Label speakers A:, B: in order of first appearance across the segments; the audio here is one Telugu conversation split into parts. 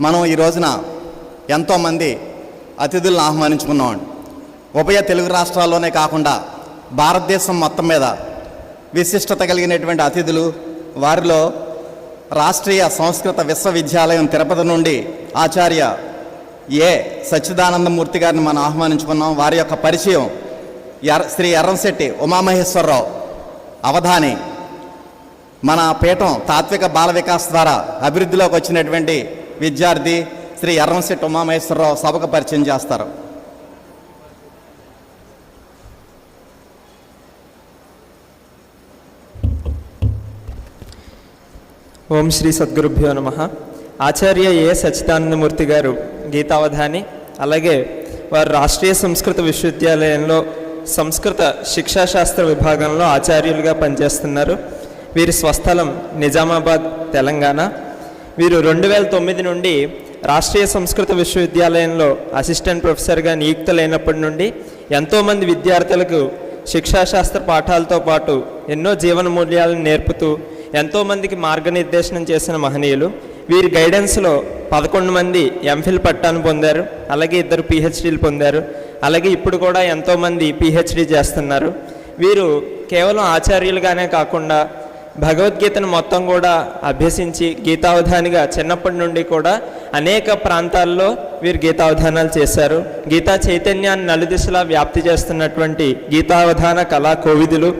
A: మనం ఈ రోజున ఎంతోమంది అతిథులను ఆహ్వానించుకున్నాం. ఉభయ తెలుగు రాష్ట్రాల్లోనే కాకుండా భారతదేశం మొత్తం మీద విశిష్టత కలిగినటువంటి అతిథులు వారిలో రాష్ట్రీయ సంస్కృత విశ్వవిద్యాలయం తిరుపతి నుండి ఆచార్య ఏ సచ్చిదానందమూర్తి గారిని మనం ఆహ్వానించుకున్నాం. వారి యొక్క పరిచయం ఎర్ శ్రీ ఎర్రంశెట్టి ఉమామహేశ్వరరావు అవధాని. మన పీఠం తాత్విక బాల వికాస్ ద్వారా అభివృద్ధిలోకి వచ్చినటువంటి విద్యార్థి శ్రీ ఎర్రంశెట్టి ఉమామహేశ్వరరావు సభకు పరిచయం చేస్తారు.
B: ఓం శ్రీ సద్గురుభ్యో నమ. ఆచార్య ఏ. సచిదానందమూర్తి గారు గీతావధాని అలాగే వారు రాష్ట్రీయ సంస్కృత విశ్వవిద్యాలయంలో సంస్కృత శిక్షాశాస్త్ర విభాగంలో ఆచార్యులుగా పనిచేస్తున్నారు. వీరి స్వస్థలం నిజామాబాద్ తెలంగాణ. వీరు రెండు వేల తొమ్మిది నుండి రాష్ట్రీయ సంస్కృత విశ్వవిద్యాలయంలో అసిస్టెంట్ ప్రొఫెసర్గా నియుక్తులైనప్పటి నుండి ఎంతోమంది విద్యార్థులకు శిక్షాశాస్త్ర పాఠాలతో పాటు ఎన్నో జీవన మూల్యాలను నేర్పుతూ ఎంతోమందికి మార్గనిర్దేశనం చేసిన మహనీయులు. వీరి గైడెన్స్లో పదకొండు మంది ఎంఫిల్ పట్టాను పొందారు అలాగే ఇద్దరు పిహెచ్డీలు పొందారు అలాగే ఇప్పుడు కూడా ఎంతోమంది పిహెచ్డీ చేస్తున్నారు. వీరు కేవలం ఆచార్యులుగానే కాకుండా భగవద్గీతను మొత్తం కూడా అభ్యసించి గీతావధానిగా చిన్నప్పటి నుండి కూడా అనేక ప్రాంతాల్లో వీరు గీతావధానాలు చేశారు. గీతా చైతన్యాన్ని నలుదిశలా వ్యాప్తి చేస్తున్నటువంటి గీతావధాన కళా కోవిదులు.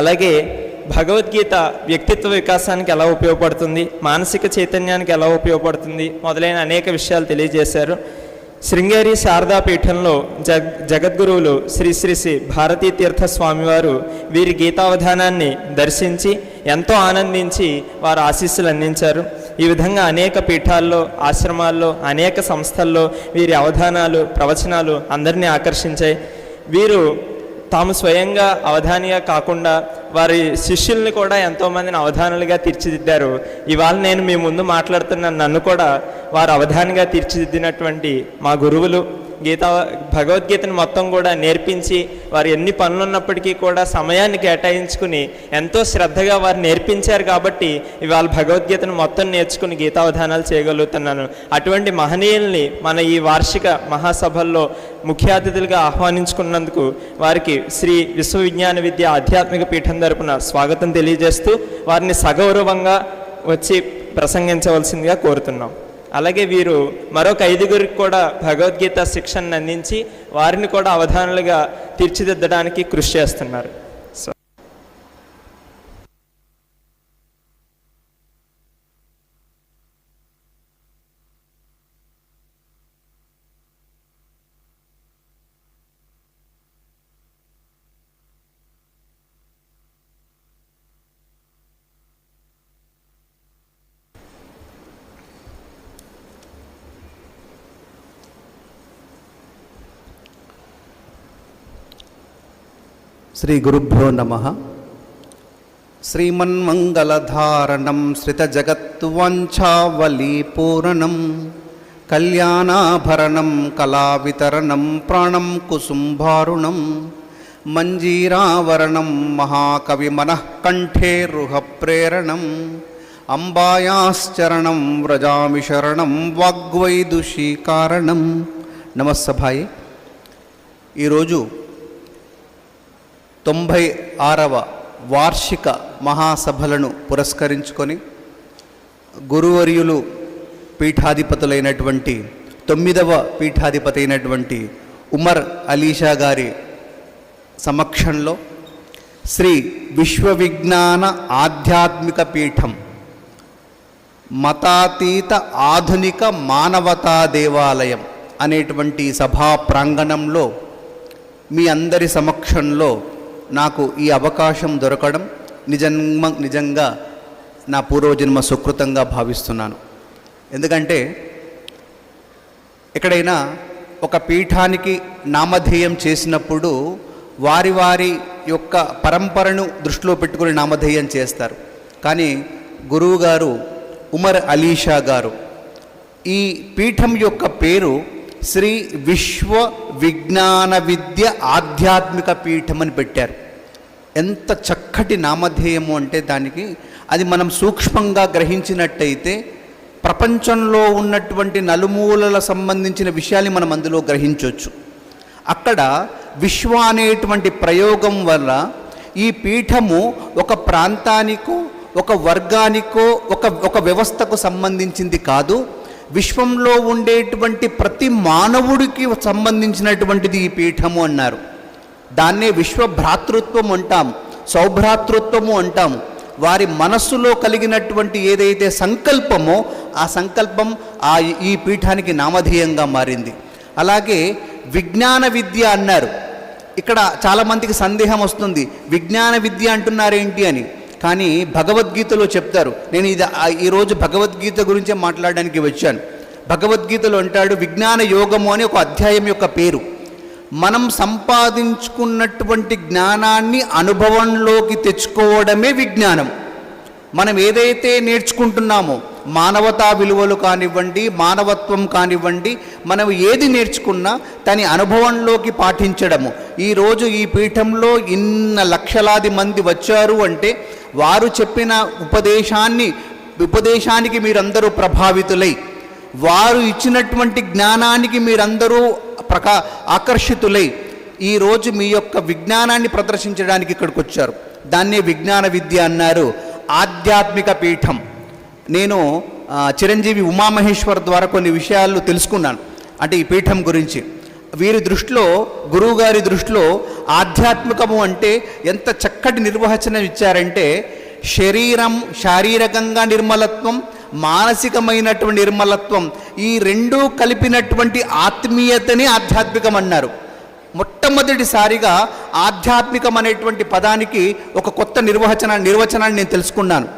B: అలాగే భగవద్గీత వ్యక్తిత్వ వికాసానికి ఎలా ఉపయోగపడుతుంది మానసిక చైతన్యానికి ఎలా ఉపయోగపడుతుంది మొదలైన అనేక విషయాలు తెలియజేశారు. శృంగేరి శారదా పీఠంలో జగ్ జగద్గురువులు శ్రీ శ్రీ శ్రీ భారతీ తీర్థ స్వామివారు వీరి గీతావధానాన్ని దర్శించి ఎంతో ఆనందించి వారు ఆశీస్సులు అందించారు. ఈ విధంగా అనేక పీఠాల్లో ఆశ్రమాల్లో అనేక సంస్థల్లో వీరి అవధానాలు ప్రవచనాలు అందరినీ ఆకర్షించాయి. వీరు తాము స్వయంగా అవధానిగా కాకుండా వారి శిష్యుల్ని కూడా ఎంతోమందిని అవధానులుగా తీర్చిదిద్దారు. ఇవాళ నేను మీ ముందు మాట్లాడుతున్న నన్ను కూడా వారు అవధానిగా తీర్చిదిద్దినటువంటి మా గురువులు గీత భగవద్గీతను మొత్తం కూడా నేర్పించి వారు ఎన్ని పనులు ఉన్నప్పటికీ కూడా సమయాన్ని కేటాయించుకుని ఎంతో శ్రద్ధగా వారు నేర్పించారు కాబట్టి ఇవాళ భగవద్గీతను మొత్తం నేర్చుకుని గీతావధానాలు చేయగలుగుతున్నాను. అటువంటి మహనీయుల్ని మన ఈ వార్షిక మహాసభల్లో ముఖ్య అతిథులుగా ఆహ్వానించుకున్నందుకు వారికి శ్రీ విశ్వవిజ్ఞాన విద్య ఆధ్యాత్మిక పీఠం తరపున స్వాగతం తెలియజేస్తూ వారిని సగౌరవంగా వచ్చి ప్రసంగించవలసిందిగా కోరుతున్నాం. అలాగే వీరు మరొక ఐదుగురికి కూడా భగవద్గీత శిక్షణను అందించి వారిని కూడా అవధానులుగా తీర్చిదిద్దడానికి కృషి చేస్తున్నారు.
C: శ్రీ గురుభ్యో నమ. శ్రీమన్మంగళధారణం శ్రితజగత్వాంఛావలీపూరణం కళ్యాణాభరణం కళావితరణం ప్రాణం కుసుంభారుణం మంజీరావరణం మహాకవిమనఃకంఠే రుహప్రేరణం అంబాయాశ్చరణం వ్రజామి శరణం వాగ్వైదుషీకారణం నమస్సభాయి ఈరోజు తొంభై ఆరవ వార్షిక మహాసభలను పురస్కరించుకొని గురువర్యులు పీఠాధిపతులైనటువంటి తొమ్మిదవ పీఠాధిపతి అయినటువంటి ఉమర్ అలీషా గారి సమక్షంలో శ్రీ విశ్వవిజ్ఞాన ఆధ్యాత్మిక పీఠం మతాతీత ఆధునిక మానవతా దేవాలయం అనేటువంటి సభా ప్రాంగణంలో మీ అందరి సమక్షంలో నాకు ఈ అవకాశం దొరకడం నిజంగా నిజంగా నా పూర్వజన్మ సుకృతంగా భావిస్తున్నాను. ఎందుకంటే ఎక్కడైనా ఒక పీఠానికి నామధేయం చేసినప్పుడు వారి వారి యొక్క పరంపరను దృష్టిలో పెట్టుకుని నామధేయం చేస్తారు. కానీ గురువుగారు ఉమర్ అలీషా గారు ఈ పీఠం యొక్క పేరు శ్రీ విశ్వ విజ్ఞాన విద్య ఆధ్యాత్మిక పీఠం అని పెట్టారు. ఎంత చక్కటి నామధేయము అంటే దానికి అది మనం సూక్ష్మంగా గ్రహించినట్టయితే ప్రపంచంలో ఉన్నటువంటి నలుమూలల సంబంధించిన విషయాన్ని మనం అందులో గ్రహించవచ్చు అక్కడ విశ్వ అనేటువంటి ప్రయోగం వల్ల ఈ పీఠము ఒక ప్రాంతానికో ఒక వర్గానికో ఒక ఒక వ్యవస్థకు సంబంధించింది కాదు. విశ్వంలో ఉండేటువంటి ప్రతి మానవుడికి సంబంధించినటువంటిది ఈ పీఠము అన్నారు. దాన్నే విశ్వ భ్రాతృత్వం అంటాం సౌభ్రాతృత్వము అంటాము వారి మనస్సులో కలిగినటువంటి ఏదైతే సంకల్పమో ఆ సంకల్పం ఆ ఈ పీఠానికి నామధేయంగా మారింది. అలాగే విజ్ఞాన విద్య అన్నారు. ఇక్కడ చాలామందికి సందేహం వస్తుంది. విజ్ఞాన విద్య అంటున్నారేంటి అని? కానీ భగవద్గీతలో చెప్తారు. నేను ఇది ఆ- ఈరోజు భగవద్గీత గురించే మాట్లాడడానికి వచ్చాను. భగవద్గీతలో అంటాడు విజ్ఞాన యోగము అని ఒక అధ్యాయం యొక్క పేరు. మనం సంపాదించుకున్నటువంటి జ్ఞానాన్ని అనుభవంలోకి తెచ్చుకోవడమే విజ్ఞానం. మనం ఏదైతే నేర్చుకుంటున్నామో మానవతా విలువలు కానివ్వండి మానవత్వం కానివ్వండి మనం ఏది నేర్చుకున్నా దాని అనుభవంలోకి పాటించడము. ఈరోజు ఈ పీఠంలో ఇన్న లక్షలాది మంది వచ్చారు అంటే వారు చెప్పిన ఉపదేశాన్ని ఉపదేశానికి మీరందరూ ప్రభావితులై వారు ఇచ్చినటువంటి జ్ఞానానికి మీరందరూ ప్రకా ఆకర్షితులై ఈరోజు మీ యొక్క విజ్ఞానాన్ని ప్రదర్శించడానికి ఇక్కడికి వచ్చారు దాన్నే విజ్ఞాన విద్య అన్నారు. ఆధ్యాత్మిక పీఠం. నేను చిరంజీవి ఉమామహేశ్వర్ ద్వారా కొన్ని విషయాలు తెలుసుకున్నాను. అంటే ఈ పీఠం గురించి. వీరి దృష్టిలో గురువుగారి దృష్టిలో ఆధ్యాత్మికము అంటే ఎంత చక్కటి నిర్వచనం ఇచ్చారంటే శరీరం శారీరకంగా నిర్మలత్వం మానసికమైనటువంటి నిర్మలత్వం ఈ రెండూ కలిపినటువంటి ఆత్మీయతని ఆధ్యాత్మికం అన్నారు. మొట్టమొదటిసారిగా ఆధ్యాత్మికం అనేటువంటి పదానికి ఒక కొత్త నిర్వచన నిర్వచనాన్ని నేను తెలుసుకున్నాను.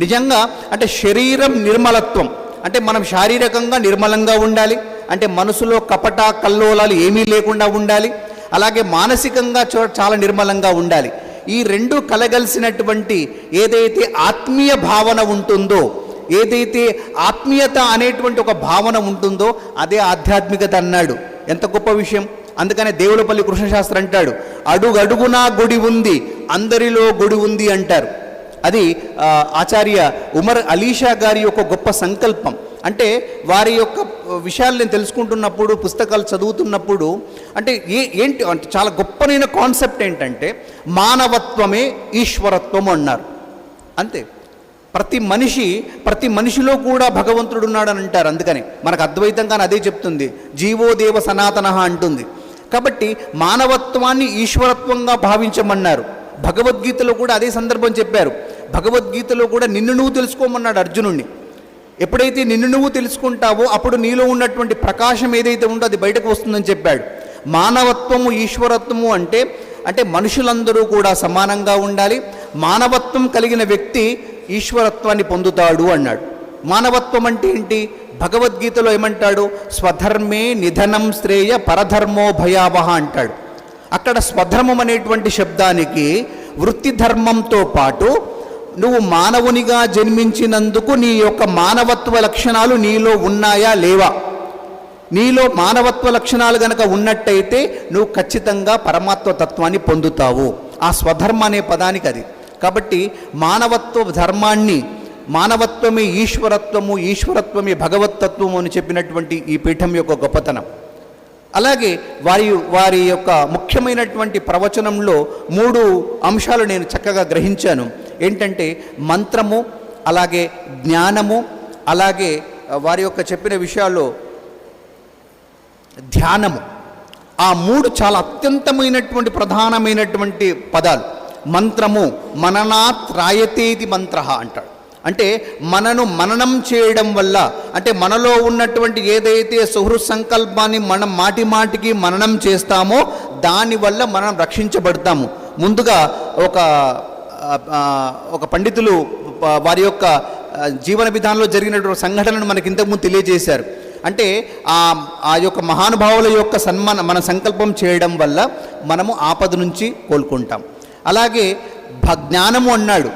C: నిజంగా అంటే శరీరం నిర్మలత్వం. అంటే మనం శారీరకంగా నిర్మలంగా ఉండాలి. అంటే మనసులో కపట కల్లోలాలు ఏమీ లేకుండా ఉండాలి. అలాగే మానసికంగా చో- చాలా నిర్మలంగా ఉండాలి. ఈ రెండు కలగలిసినటువంటి ఏదైతే ఆత్మీయ భావన ఉంటుందో ఏదైతే ఆత్మీయత అనేటువంటి ఒక భావన ఉంటుందో అదే ఆధ్యాత్మికత అన్నాడు. ఎంత గొప్ప విషయం. అందుకనే దేవులపల్లి కృష్ణశాస్త్రి అంటాడు అడుగడుగునా గుడి ఉంది అందరిలో గుడి ఉంది అంటారు. అది ఆచార్య ఉమర్ అలీషా గారి యొక్క గొప్ప సంకల్పం. అంటే వారి యొక్క విషయాలు నేను తెలుసుకుంటున్నప్పుడు పుస్తకాలు చదువుతున్నప్పుడు అంటే ఏ ఏంటి అంటే చాలా గొప్పనైన కాన్సెప్ట్ ఏంటంటే మానవత్వమే ఈశ్వరత్వం అన్నారు. అంతే. ప్రతి మనిషి ప్రతి మనిషిలో కూడా భగవంతుడు ఉన్నాడని అంటారు అందుకని. మనకు అద్వైతంగానే అదే చెప్తుంది. జీవోదేవ సనాతన అంటుంది. కాబట్టి మానవత్వాన్ని ఈశ్వరత్వంగా భావించమన్నారు. భగవద్గీతలో కూడా అదే సందర్భం చెప్పారు. భగవద్గీతలో కూడా నిన్ను నువ్వు తెలుసుకోమన్నాడు అర్జునుణ్ణి. ఎప్పుడైతే నిన్ను నువ్వు తెలుసుకుంటావో అప్పుడు నీలో ఉన్నటువంటి ప్రకాశం ఏదైతే ఉందో అది బయటకు వస్తుందని చెప్పాడు. మానవత్వము ఈశ్వరత్వము అంటే అంటే మనుషులందరూ కూడా సమానంగా ఉండాలి. మానవత్వం కలిగిన వ్యక్తి ఈశ్వరత్వాన్ని పొందుతాడు అన్నాడు. మానవత్వం అంటే ఏంటి? భగవద్గీతలో ఏమంటాడు? స్వధర్మే నిధనం శ్రేయ పరధర్మో భయావహ అంటాడు. అక్కడ స్వధర్మం అనేటువంటి శబ్దానికి వృత్తి ధర్మంతో పాటు నువ్వు మానవునిగా జన్మించినందుకు నీ యొక్క మానవత్వ లక్షణాలు నీలో ఉన్నాయా లేవా? నీలో మానవత్వ లక్షణాలు గనక ఉన్నట్టయితే నువ్వు ఖచ్చితంగా పరమాత్మ తత్వాన్ని పొందుతావు. ఆ స్వధర్మ అనే పదానికి అది. కాబట్టి మానవత్వ ధర్మాన్ని మానవత్వమే ఈశ్వరత్వము ఈశ్వరత్వమే భగవత్తత్వము అని చెప్పినటువంటి ఈ పీఠం యొక్క గొప్పతనం. అలాగే వారి వారి యొక్క ముఖ్యమైనటువంటి ప్రవచనంలో మూడు అంశాలు నేను చక్కగా గ్రహించాను. ఏంటంటే మంత్రము అలాగే జ్ఞానము అలాగే వారి యొక్క చెప్పిన విషయాల్లో ధ్యానము. ఆ మూడు చాలా అత్యంతమైనటువంటి ప్రధానమైనటువంటి పదాలు. మంత్రము మననాత్రాయతేది మంత్ర అంటాడు. అంటే మనను మననం చేయడం వల్ల అంటే మనలో ఉన్నటువంటి ఏదైతే సుహృత్ సంకల్పాన్ని మనం మాటి మాటికి మననం చేస్తామో దానివల్ల మనం రక్షించబడతాము. ముందుగా ఒక ఒక పండితులు వారి యొక్క జీవన విధానంలో జరిగినటువంటి సంఘటనను మనకి ఇంతకుముందు తెలియజేశారు. అంటే ఆ ఆ యొక్క మహానుభావుల యొక్క సన్మాన మన సంకల్పం చేయడం వల్ల మనము ఆపద నుంచి కోలుకుంటాం. అలాగే భ జ్ఞానము అన్నాడు.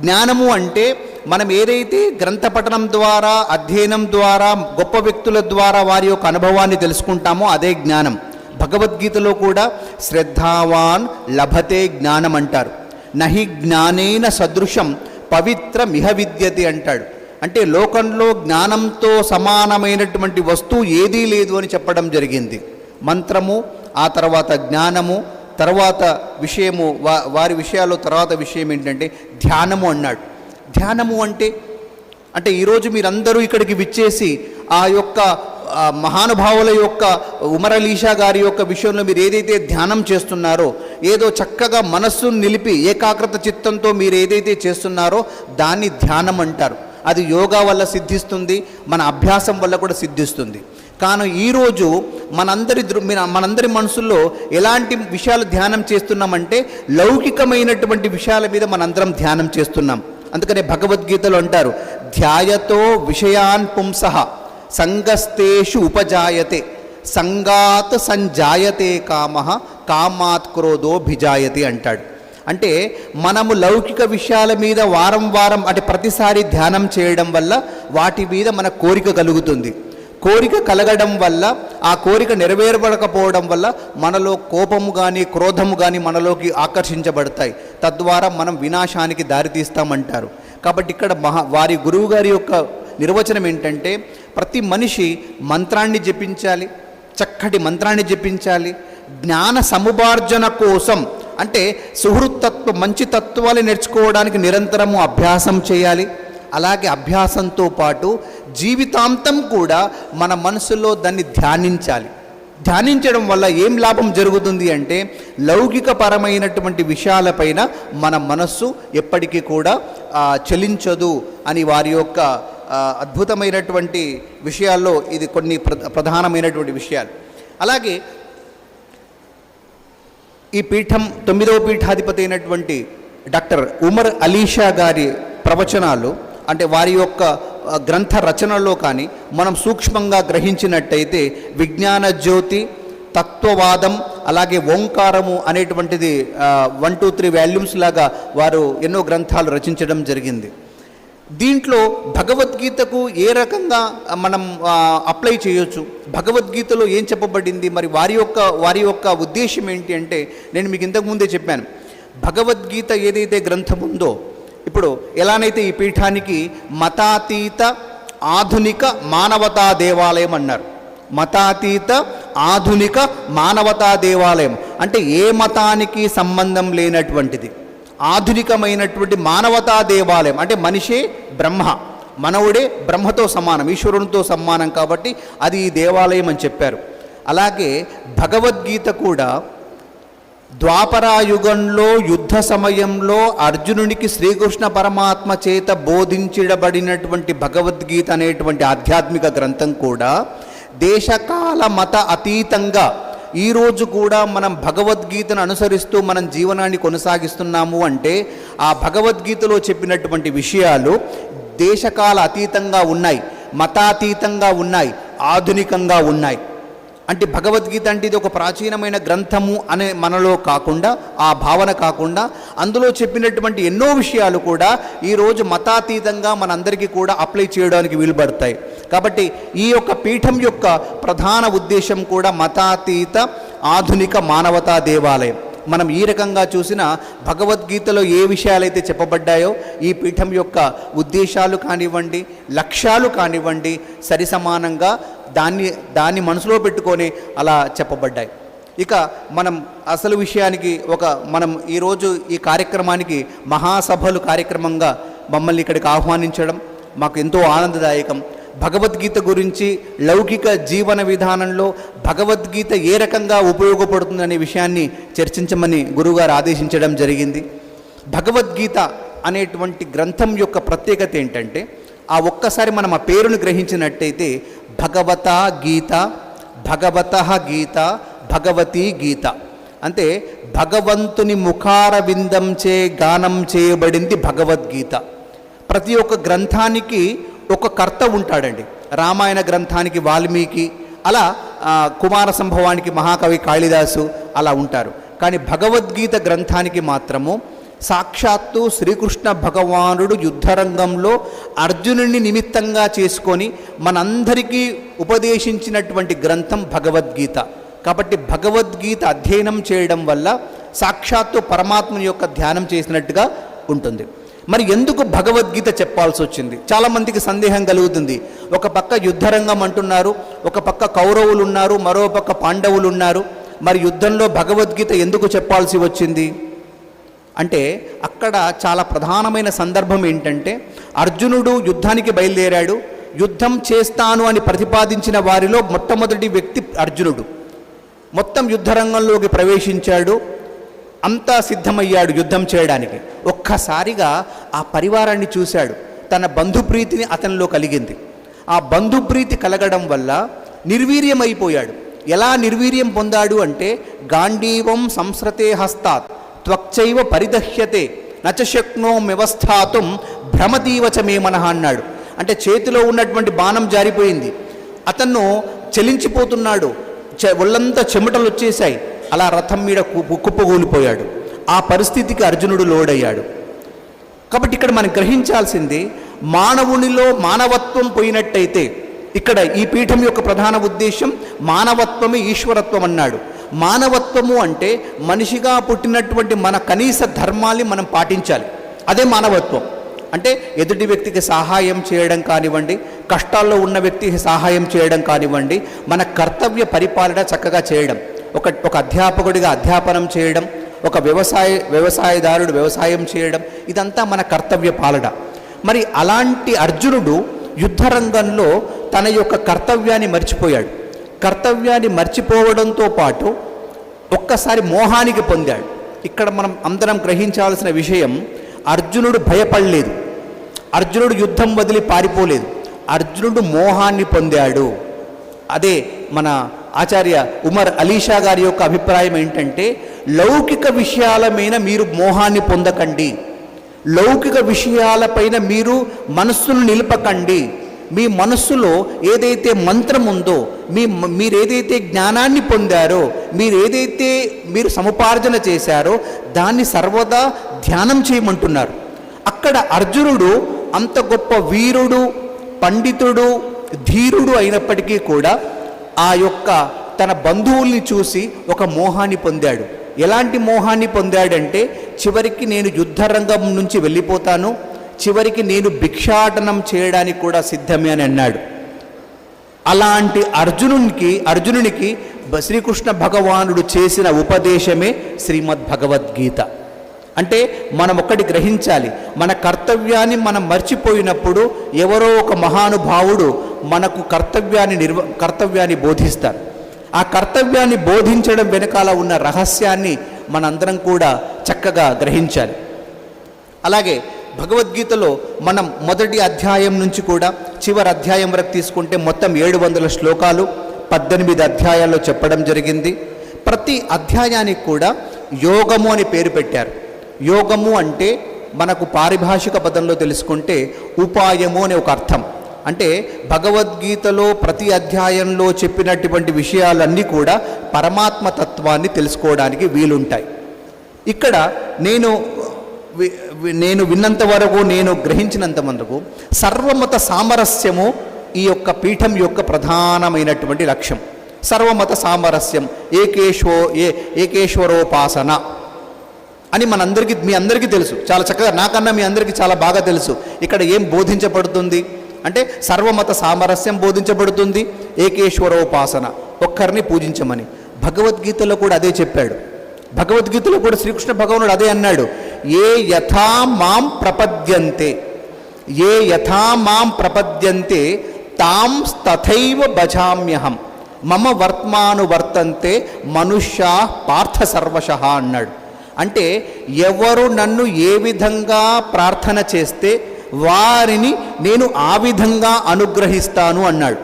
C: జ్ఞానము అంటే మనం ఏదైతే గ్రంథ పఠనం ద్వారా అధ్యయనం ద్వారా గొప్ప వ్యక్తుల ద్వారా వారి యొక్క అనుభవాన్ని తెలుసుకుంటామో అదే జ్ఞానం. భగవద్గీతలో కూడా శ్రద్ధావాన్ లభతే జ్ఞానం అంటారు. నహి జ్ఞానేన సదృశం పవిత్ర మిహ అంటాడు. అంటే లోకంలో జ్ఞానంతో సమానమైనటువంటి వస్తువు ఏదీ లేదు అని చెప్పడం జరిగింది. మంత్రము ఆ తర్వాత జ్ఞానము తర్వాత విషయము వా వారి విషయాల్లో తర్వాత విషయం ఏంటంటే ధ్యానము అన్నాడు. ధ్యానము అంటే అంటే ఈరోజు మీరందరూ ఇక్కడికి విచ్చేసి ఆ యొక్క మహానుభావుల యొక్క ఉమరలీషా గారి యొక్క విషయంలో మీరు ఏదైతే ధ్యానం చేస్తున్నారో ఏదో చక్కగా మనస్సును నిలిపి ఏకాగ్రత చిత్తంతో మీరు ఏదైతే చేస్తున్నారో దాన్ని ధ్యానం అంటారు. అది యోగా వల్ల సిద్ధిస్తుంది మన అభ్యాసం వల్ల కూడా సిద్ధిస్తుంది. కానీ ఈరోజు మనందరి దృ మన- మనందరి మనసుల్లో ఎలాంటి విషయాలు ధ్యానం చేస్తున్నామంటే లౌకికమైనటువంటి విషయాల మీద మనందరం ధ్యానం చేస్తున్నాం. అందుకనే భగవద్గీతలో అంటారు ధ్యాయతో విషయాన్ పుంసః సంగస్తేషు ఉపజాయతే సంగాత్ సంజాయతే కామ కామాత్ క్రోధో భిజాయతి అంటాడు. అంటే మనము లౌకిక విషయాల మీద వారం వారం అంటే ప్రతిసారి ధ్యానం చేయడం వల్ల వాటి మీద మన కోరిక కలుగుతుంది. కోరిక కలగడం వల్ల ఆ కోరిక నెరవేరబడకపోవడం వల్ల మనలో కోపము కానీ క్రోధము కానీ మనలోకి ఆకర్షించబడతాయి. తద్వారా మనం వినాశానికి దారితీస్తామంటారు. కాబట్టి ఇక్కడ మహా వారి గురువు గారి యొక్క నిర్వచనం ఏంటంటే ప్రతి మనిషి మంత్రాన్ని జపించాలి చక్కటి మంత్రాన్ని జపించాలి. జ్ఞాన సముపార్జన కోసం అంటే సుహృత్తత్వ మంచి తత్వాలు నేర్చుకోవడానికి నిరంతరము అభ్యాసం చేయాలి. అలాగే అభ్యాసంతో పాటు జీవితాంతం కూడా మన మనసులో దాన్ని ధ్యానించాలి. ధ్యానించడం వల్ల ఏం లాభం జరుగుతుంది అంటే లౌకికపరమైనటువంటి విషయాలపైన మన మనస్సు ఎప్పటికీ కూడా చలించదు అని వారి యొక్క అద్భుతమైనటువంటి విషయాల్లో ఇది కొన్ని ప్ర- ప్రధానమైనటువంటి విషయాలు. అలాగే ఈ పీఠం తొమ్మిదవ పీఠాధిపతి అయినటువంటి డాక్టర్ ఉమర్ అలీషా గారి ప్రవచనాలు అంటే వారి యొక్క గ్రంథ రచనలో కానీ మనం సూక్ష్మంగా గ్రహించినట్టయితే విజ్ఞాన జ్యోతి తత్వవాదం అలాగే ఓంకారము అనేటువంటిది వన్ టూ త్రీ వాల్యూమ్స్ లాగా వారు ఎన్నో గ్రంథాలు రచించడం జరిగింది. దీంట్లో భగవద్గీతకు ఏ రకంగా మనం అప్లై చేయొచ్చు? భగవద్గీతలో ఏం చెప్పబడింది? మరి వారి యొక్క వారి యొక్క ఉద్దేశం ఏంటి అంటే నేను మీకు ఇంతకుముందే చెప్పాను. భగవద్గీత ఏదైతే గ్రంథం ఉందో ఇప్పుడు ఎలానైతే ఈ పీఠానికి మతాతీత ఆధునిక మానవతా దేవాలయం అన్నారు. మతాతీత ఆధునిక మానవతా దేవాలయం. అంటే ఏ మతానికి సంబంధం లేనటువంటిది. ఆధునికమైనటువంటి మానవతా దేవాలయం. అంటే మనిషే బ్రహ్మ. మనవుడే బ్రహ్మతో సమానం ఈశ్వరునితో సమానం కాబట్టి అది ఈ దేవాలయం అని చెప్పారు. అలాగే భగవద్గీత కూడా ద్వాపరాయుగంలో యుద్ధ సమయంలో అర్జునునికి శ్రీకృష్ణ పరమాత్మ చేత బోధించబడినటువంటి భగవద్గీత అనేటువంటి ఆధ్యాత్మిక గ్రంథం కూడా దేశకాల మత అతీతంగా ఈరోజు కూడా మనం భగవద్గీతను అనుసరిస్తూ మనం జీవనాన్ని కొనసాగిస్తున్నాము అంటే ఆ భగవద్గీతలో చెప్పినటువంటి విషయాలు దేశకాల అతీతంగా ఉన్నాయి మతాతీతంగా ఉన్నాయి ఆధునికంగా ఉన్నాయి. అంటే భగవద్గీత అంటే ఇది ఒక ప్రాచీనమైన గ్రంథము అనే మనలో కాకుండా ఆ భావన కాకుండా అందులో చెప్పినటువంటి ఎన్నో విషయాలు కూడా ఈరోజు మతాతీతంగా మనందరికీ కూడా అప్లై చేయడానికి వీలుపడతాయి. కాబట్టి ఈ యొక్క పీఠం యొక్క ప్రధాన ఉద్దేశం కూడా మతాతీత ఆధునిక మానవతా దేవాలయం. మనం ఈ రకంగా చూసిన భగవద్గీతలో ఏ విషయాలైతే చెప్పబడ్డాయో ఈ పీఠం యొక్క ఉద్దేశాలు కానివ్వండి లక్ష్యాలు కానివ్వండి సరి సమానంగా దాన్ని దాన్ని మనసులో పెట్టుకొని అలా చెప్పబడ్డాయి. ఇక మనం అసలు విషయానికి ఒక మనం ఈరోజు ఈ కార్యక్రమానికి మహాసభలు కార్యక్రమంగా మమ్మల్ని ఇక్కడికి ఆహ్వానించడం మాకు ఎంతో ఆనందదాయకం. భగవద్గీత గురించి లౌకిక జీవన విధానంలో భగవద్గీత ఏ రకంగా ఉపయోగపడుతుందనే విషయాన్ని చర్చించమని గురువుగారు ఆదేశించడం జరిగింది. భగవద్గీత అనేటువంటి గ్రంథం యొక్క ప్రత్యేకత ఏంటంటే ఆ ఒక్కసారి మనం ఆ పేరును గ్రహించినట్టయితే భగవత గీత భగవత గీత భగవతీ గీత. అంటే భగవంతుని ముఖార విందంచే గానం చేయబడింది భగవద్గీత. ప్రతి ఒక్క గ్రంథానికి ఒక కర్త ఉంటాడండి. రామాయణ గ్రంథానికి వాల్మీకి అలా కుమార సంభవానికి మహాకవి కాళిదాసు అలా ఉంటారు. కానీ భగవద్గీత గ్రంథానికి మాత్రము సాక్షాత్తు శ్రీకృష్ణ భగవానుడు యుద్ధరంగంలో అర్జునుడిని నిమిత్తంగా చేసుకొని మనందరికీ ఉపదేశించినటువంటి గ్రంథం భగవద్గీత. కాబట్టి భగవద్గీత అధ్యయనం చేయడం వల్ల సాక్షాత్తు పరమాత్మని యొక్క ధ్యానం చేసినట్టుగా ఉంటుంది. మరి ఎందుకు భగవద్గీత చెప్పాల్సి వచ్చింది? చాలామందికి సందేహం కలుగుతుంది. ఒక పక్క యుద్ధరంగం అంటున్నారు ఒక పక్క కౌరవులు ఉన్నారు మరో పక్క పాండవులు ఉన్నారు మరి యుద్ధంలో భగవద్గీత ఎందుకు చెప్పాల్సి వచ్చింది? అంటే అక్కడ చాలా ప్రధానమైన సందర్భం ఏంటంటే అర్జునుడు యుద్ధానికి బయలుదేరాడు. యుద్ధం చేస్తాను అని ప్రతిపాదించిన వారిలో మొట్టమొదటి వ్యక్తి అర్జునుడు. మొత్తం యుద్ధరంగంలోకి ప్రవేశించాడు. అంతా సిద్ధమయ్యాడు యుద్ధం చేయడానికి. ఒక్కసారిగా ఆ పరివారాన్ని చూశాడు. తన బంధుప్రీతిని అతనిలో కలిగింది. ఆ బంధుప్రీతి కలగడం వల్ల నిర్వీర్యమైపోయాడు. ఎలా నిర్వీర్యం పొందాడు అంటే గాంధీవం సంస్రతే హస్తాత్ త్వక్చైవ పరిదహ్యతే నచశక్నో వ్యవస్థాతం భ్రమతీవచ మే అన్నాడు. అంటే చేతిలో ఉన్నటువంటి బాణం జారిపోయింది. అతను చలించిపోతున్నాడు. చె- ఒళ్ళంతా చెమటలు వచ్చేసాయి అలా రథం మీద కు- కుప్పగూలిపోయాడు ఆ పరిస్థితికి అర్జునుడు లోడయ్యాడు. కాబట్టి ఇక్కడ మనం గ్రహించాల్సింది మానవునిలో మానవత్వం పోయినట్టయితే ఇక్కడ ఈ పీఠం యొక్క ప్రధాన ఉద్దేశం మానవత్వమే ఈశ్వరత్వం అన్నాడు. మానవత్వము అంటే మనిషిగా పుట్టినటువంటి మన కనీస ధర్మాల్ని మనం పాటించాలి. అదే మానవత్వం. అంటే ఎదుటి వ్యక్తికి సహాయం చేయడం కానివ్వండి కష్టాల్లో ఉన్న వ్యక్తికి సహాయం చేయడం కానివ్వండి మన కర్తవ్య పరిపాలన చక్కగా చేయడం. ఒక ఒక అధ్యాపకుడిగా అధ్యాపనం చేయడం ఒక వ్యవసాయ వ్యవసాయదారుడు వ్యవసాయం చేయడం ఇదంతా మన కర్తవ్య పాలన. మరి అలాంటి అర్జునుడు యుద్ధరంగంలో తన యొక్క కర్తవ్యాన్ని మర్చిపోయాడు. కర్తవ్యాన్ని మర్చిపోవడంతో పాటు ఒక్కసారి మోహానికి పొందాడు. ఇక్కడ మనం అందరం గ్రహించాల్సిన విషయం అర్జునుడు భయపడలేదు. అర్జునుడు యుద్ధం వదిలి పారిపోలేదు. అర్జునుడు మోహాన్ని పొందాడు. అదే మన ఆచార్య ఉమర్ అలీషా గారి యొక్క అభిప్రాయం ఏంటంటే లౌకిక విషయాల మీద మీరు మోహాన్ని పొందకండి. లౌకిక విషయాలపైన మీరు మనస్సును నిలపకండి. మీ మనస్సులో ఏదైతే మంత్రం ఉందో మీ మీరు ఏదైతే జ్ఞానాన్ని పొందారో మీరు ఏదైతే మీరు సముపార్జన చేశారో దాన్ని సర్వదా ధ్యానం చేయమంటున్నారు. అక్కడ అర్జునుడు అంత గొప్ప వీరుడు పండితుడు ధీరుడు అయినప్పటికీ కూడా ఆ యొక్క తన బంధువుల్ని చూసి ఒక మోహాన్ని పొందాడు. ఎలాంటి మోహాన్ని పొందాడంటే చివరికి నేను యుద్ధరంగం నుంచి వెళ్ళిపోతాను చివరికి నేను భిక్షాటనం చేయడానికి కూడా సిద్ధమే అని అన్నాడు. అలాంటి అర్జునునికి అర్జునునికి శ్రీకృష్ణ భగవానుడు చేసిన ఉపదేశమే శ్రీమద్ భగవద్గీత అంటే మనం ఒక్కటి గ్రహించాలి. మన కర్తవ్యాన్ని మనం మర్చిపోయినప్పుడు ఎవరో ఒక మహానుభావుడు మనకు కర్తవ్యాన్ని నిర్వ కర్తవ్యాన్ని బోధిస్తారు. ఆ కర్తవ్యాన్ని బోధించడం వెనకాల ఉన్న రహస్యాన్ని మనందరం కూడా చక్కగా గ్రహించాలి. అలాగే భగవద్గీతలో మనం మొదటి అధ్యాయం నుంచి కూడా చివరి అధ్యాయం వరకు తీసుకుంటే మొత్తం ఏడు వందల శ్లోకాలు పద్దెనిమిది అధ్యాయాల్లో చెప్పడం జరిగింది. ప్రతి అధ్యాయానికి కూడా యోగము అని పేరు పెట్టారు. యోగము అంటే మనకు పారిభాషిక పదంలో తెలుసుకుంటే ఉపాయము అనే ఒక అర్థం. అంటే భగవద్గీతలో ప్రతి అధ్యాయంలో చెప్పినటువంటి విషయాలన్నీ కూడా పరమాత్మ తత్వాన్ని తెలుసుకోవడానికి వీలుంటాయి. ఇక్కడ నేను నేను విన్నంత వరకు నేను గ్రహించినంత వరకు సర్వమత సామరస్యము ఈ యొక్క పీఠం యొక్క ప్రధానమైనటువంటి లక్ష్యం. సర్వమత సామరస్యం ఏకేశ్వో ఏ ఏకేశ్వరోపాసన. అని మనందరికీ మీ అందరికీ తెలుసు. చాలా చక్కగా నాకన్నా మీ అందరికీ చాలా బాగా తెలుసు. ఇక్కడ ఏం బోధించబడుతుంది? అంటే సర్వమత సామరస్యం బోధించబడుతుంది. ఏకేశ్వరోపాసన ఒక్కరిని పూజించమని. భగవద్గీతలో కూడా అదే చెప్పాడు. భగవద్గీతలో కూడా శ్రీకృష్ణ భగవానుడు అదే అన్నాడు. ఏ యథా మాం ప్రపద్యంతే. ఏ యథా మాం ప్రపద్యంతే తాం తథైవ భజామ్యహం. మమ వర్త్మాను వర్తంతే మనుష్యా పార్థ సర్వశ అన్నాడు. అంటే ఎవరు నన్ను ఏ విధంగా ప్రార్థన చేస్తే వారిని నేను ఆ విధంగా అనుగ్రహిస్తాను అన్నాడు.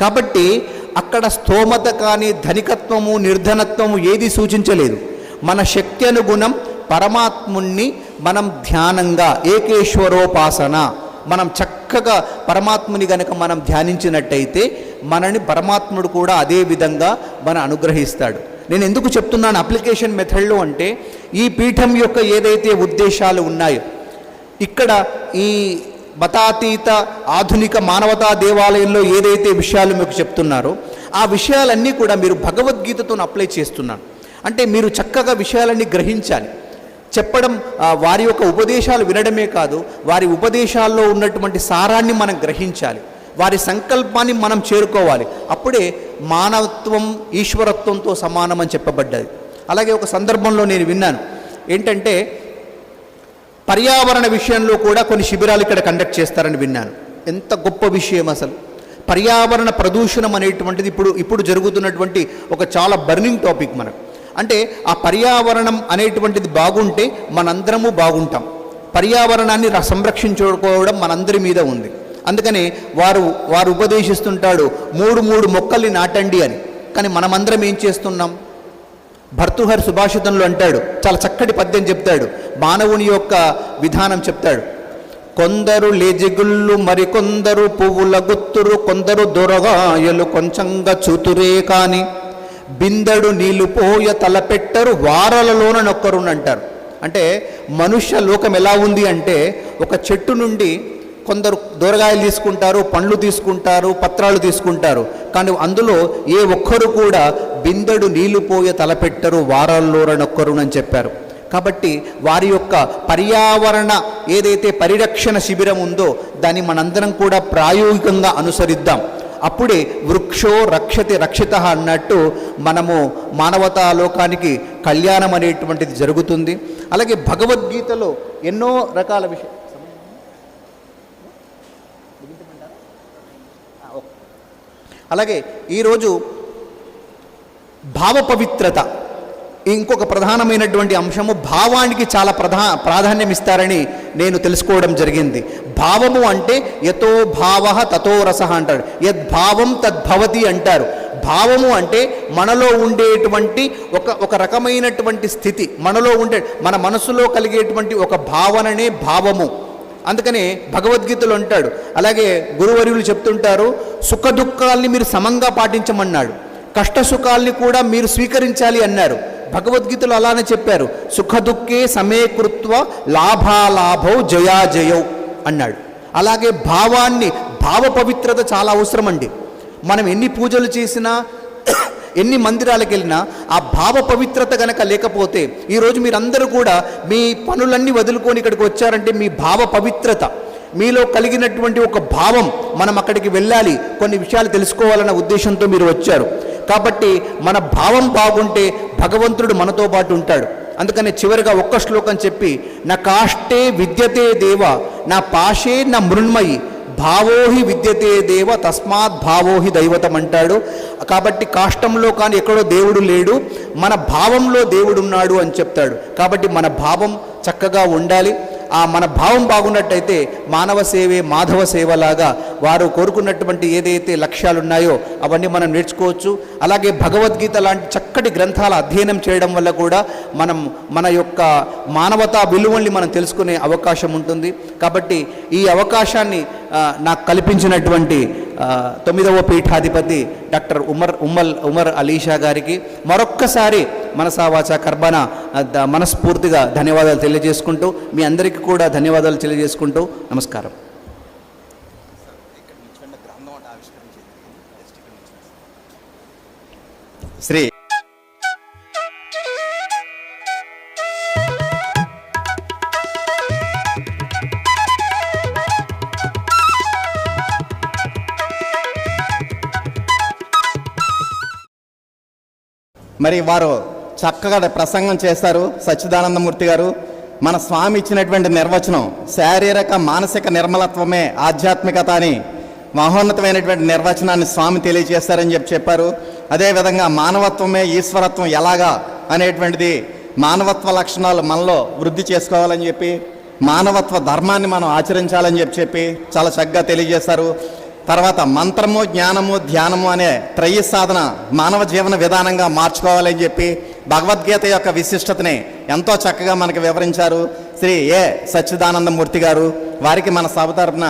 C: కాబట్టి అక్కడ స్తోమత కానీ ధనికత్వము నిర్ధనత్వము ఏది సూచించలేదు. మన శక్తి అనుగుణం పరమాత్ముణ్ణి మనం ధ్యానంగా ఏకేశ్వరోపాసన మనం చక్కగా పరమాత్ముని గనక మనం ధ్యానించినట్టయితే మనని పరమాత్ముడు కూడా అదే విధంగా మన అనుగ్రహిస్తాడు. నేను ఎందుకు చెప్తున్నాను అప్లికేషన్ మెథడ్లో అంటే ఈ పీఠం యొక్క ఏదైతే ఉద్దేశాలు ఉన్నాయో ఇక్కడ ఈ మతాతీత ఆధునిక మానవతా దేవాలయంలో ఏదైతే విషయాలు మీకు చెప్తున్నారో ఆ విషయాలన్నీ కూడా మీరు భగవద్గీతతో అప్లై చేస్తున్నాను. అంటే మీరు చక్కగా విషయాలన్నీ గ్రహించాలి. చెప్పడం వారి యొక్క ఉపదేశాలు వినడమే కాదు వారి ఉపదేశాల్లో ఉన్నటువంటి సారాన్ని మనం గ్రహించాలి. వారి సంకల్పాన్ని మనం చేరుకోవాలి. అప్పుడే మానవత్వం ఈశ్వరత్వంతో సమానమని చెప్పబడ్డది. అలాగే ఒక సందర్భంలో నేను విన్నాను. ఏంటంటే పర్యావరణ విషయంలో కూడా కొన్ని శిబిరాలు ఇక్కడ కండక్ట్ చేస్తారని విన్నాను. ఎంత గొప్ప విషయం అసలు. పర్యావరణ ప్రదూషణం అనేటువంటిది ఇప్పుడు ఇప్పుడు జరుగుతున్నటువంటి ఒక చాలా బర్నింగ్ టాపిక్ మనకు. అంటే ఆ పర్యావరణం అనేటువంటిది బాగుంటే మనందరము బాగుంటాం. పర్యావరణాన్ని సంరక్షించుకోవడం మనందరి మీద ఉంది. అందుకని వారు వారు ఉపదేశిస్తుంటాడు మూడు మూడు మొక్కల్ని నాటండి అని. కానీ మనమందరం ఏం చేస్తున్నాం? భర్తృహరి సుభాషితంలో అంటాడు చాలా చక్కటి పద్యం చెప్తాడు మానవుని యొక్క విధానం చెప్తాడు. కొందరు లేజిగుళ్ళు మరికొందరు పువ్వుల గుత్తురు కొందరు దొరగాయలు కొంచెంగా చూతురే కాని బిందెడు నీళ్ళు పోయ తలపెట్టరు వారలలోన అంటారు అంటే మనుష్య లోకం ఎలా ఉంది అంటే ఒక చెట్టు నుండి కొందరు దూరగాయలు తీసుకుంటారు పండ్లు తీసుకుంటారు పత్రాలు తీసుకుంటారు. కానీ అందులో ఏ ఒక్కరు కూడా బిందెడు నీళ్ళు పోయే తలపెట్టరు వారాల్లోరనొక్కరునని చెప్పారు. కాబట్టి వారి యొక్క పర్యావరణ ఏదైతే పరిరక్షణ శిబిరం ఉందో దాన్ని మనందరం కూడా ప్రాయోగికంగా అనుసరిద్దాం. అప్పుడే వృక్షో రక్షతి రక్షిత అన్నట్టు మనము మానవతా లోకానికి కళ్యాణం అనేటువంటిది జరుగుతుంది. అలాగే భగవద్గీతలో ఎన్నో రకాల విషయం అలాగే ఈరోజు భావ పవిత్రత ఇంకొక ప్రధానమైనటువంటి అంశము భావానికి చాలా ప్రధా ప్రాధాన్యం ఇస్తారని నేను తెలుసుకోవడం జరిగింది. భావము అంటే యతో భావ తతో రస అంటాడు యద్భావం తద్భవతి అంటారు. భావము అంటే మనలో ఉండేటువంటి ఒక ఒక రకమైనటువంటి స్థితి. మనలో ఉండే మన మనసులో కలిగేటువంటి ఒక భావననే భావము. అందుకని భగవద్గీతలో అంటాడు. అలాగే గురువర్యులు చెప్తుంటారు సుఖ దుఃఖాల్ని మీరు సమంగా పాటించమన్నాడు. కష్ట సుఖాల్ని కూడా మీరు స్వీకరించాలి అన్నారు. భగవద్గీతలో అలానే చెప్పారు సుఖ దుఃఖే సమేకృత్వ లాభాలాభౌ జయాజయౌ అన్నాడు. అలాగే భావాన్ని భావ పవిత్రత చాలా అవసరం అండి మనం ఎన్ని పూజలు చేసినా ఎన్ని మందిరాలకు వెళ్ళినా ఆ భావ పవిత్రత గనక లేకపోతే ఈరోజు మీరందరూ కూడా మీ పనులన్నీ వదులుకొని ఇక్కడికి వచ్చారంటే మీ భావ పవిత్రత మీలో కలిగినటువంటి ఒక భావం మనం అక్కడికి వెళ్ళాలి కొన్ని విషయాలు తెలుసుకోవాలన్న ఉద్దేశంతో మీరు వచ్చారు. కాబట్టి మన భావం బాగుంటే భగవంతుడు మనతో పాటు ఉంటాడు. అందుకని చివరిగా ఒక్క శ్లోకం చెప్పి నా కాష్టే విద్యతే దేవ నా పాశే నా మృణ్మయి భావోహి విద్యతే దేవ తస్మాత్ భావోహి దైవతం అంటాడు కాబట్టి కాష్టంలో కానీ ఎక్కడో దేవుడు లేడు మన భావంలో దేవుడున్నాడు అని చెప్తాడు. కాబట్టి మన భావం చక్కగా ఉండాలి. ఆ మన భావం బాగున్నట్టయితే మానవ సేవే మాధవ సేవలాగా వారు కోరుకున్నటువంటి ఏదైతే లక్ష్యాలు ఉన్నాయో అవన్నీ మనం నేర్చుకోవచ్చు. అలాగే భగవద్గీత లాంటి చక్కటి గ్రంథాల అధ్యయనం చేయడం వల్ల కూడా మనం మన యొక్క మానవతా విలువల్ని మనం తెలుసుకునే అవకాశం ఉంటుంది. కాబట్టి ఈ అవకాశాన్ని నాకు కల్పించినటువంటి తొమ్మిదవ పీఠాధిపతి డాక్టర్ ఉమర్ ఉమ్మల్ ఉమర్ అలీషా గారికి మరొక్కసారి మనసావాచ కర్బన ద- మనస్ఫూర్తిగా ధన్యవాదాలు తెలియజేసుకుంటూ మీ అందరికీ కూడా ధన్యవాదాలు తెలియజేసుకుంటూ నమస్కారం.
A: శ్రీ మరి వారు చక్కగా ప్రసంగం చేశారు సచ్చిదానందమూర్తి గారు మన స్వామి ఇచ్చినటువంటి నిర్వచనం శారీరక మానసిక నిర్మలత్వమే ఆధ్యాత్మికత అని మహోన్నతమైనటువంటి నిర్వచనాన్ని స్వామి తెలియజేస్తారని చెప్పి చెప్పారు. అదేవిధంగా మానవత్వమే ఈశ్వరత్వం ఎలాగా అనేటువంటిది మానవత్వ లక్షణాలు మనలో వృద్ధి చేసుకోవాలని చెప్పి మానవత్వ ధర్మాన్ని మనం ఆచరించాలని చెప్పి చెప్పి చాలా చక్కగా తెలియజేశారు తర్వాత మంత్రము జ్ఞానము ధ్యానము అనే త్రయ సాధన మానవ జీవన విధానంగా మార్చుకోవాలని చెప్పి భగవద్గీత యొక్క విశిష్టతని ఎంతో చక్కగా మనకు వివరించారు. శ్రీ ఏ సచ్చిదానందమూర్తి గారు వారికి మన సభ తరపున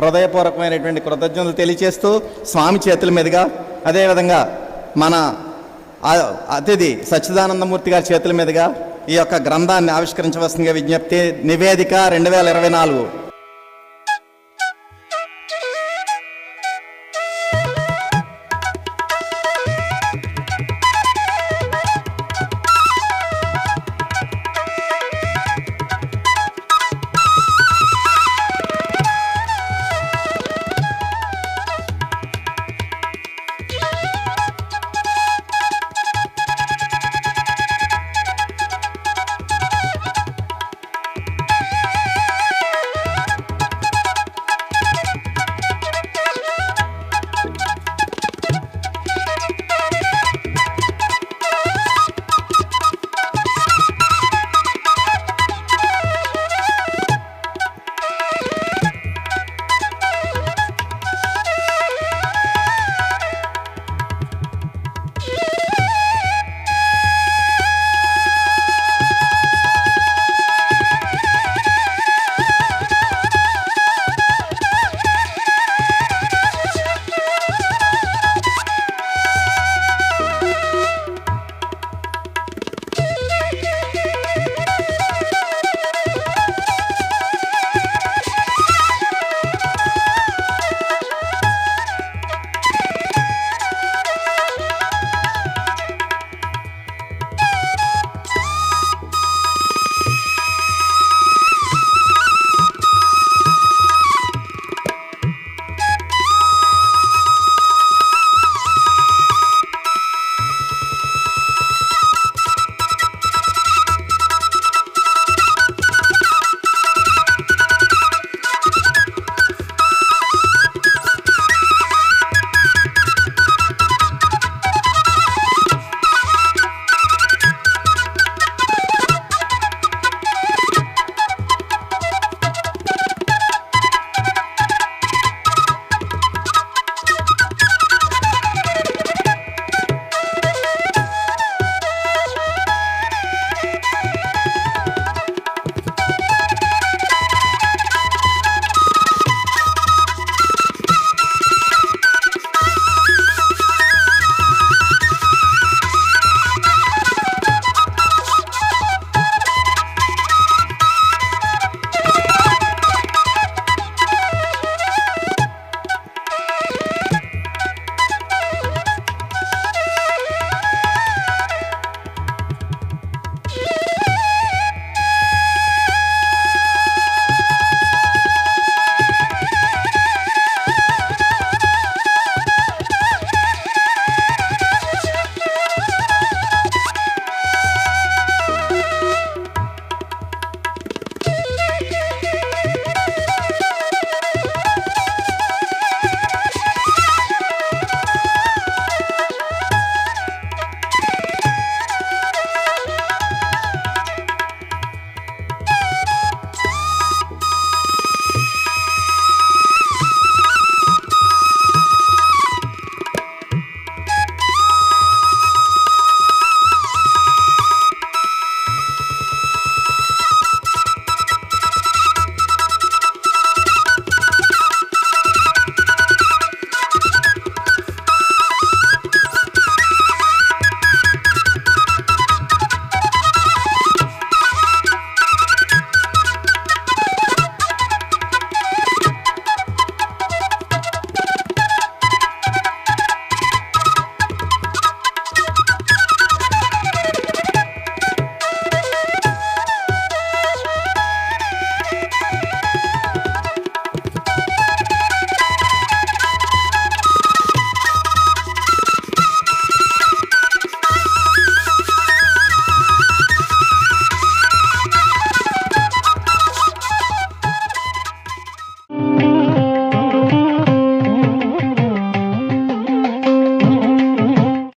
A: హృదయపూర్వకమైనటువంటి కృతజ్ఞతలు తెలియజేస్తూ స్వామి చేతుల మీదుగా అదేవిధంగా మన అతిథి సచ్చిదానందమూర్తి గారి చేతుల మీదుగా ఈ యొక్క గ్రంథాన్ని ఆవిష్కరించవలసిందిగా విజ్ఞప్తి. నివేదిక రెండు వేల ఇరవై నాలుగు.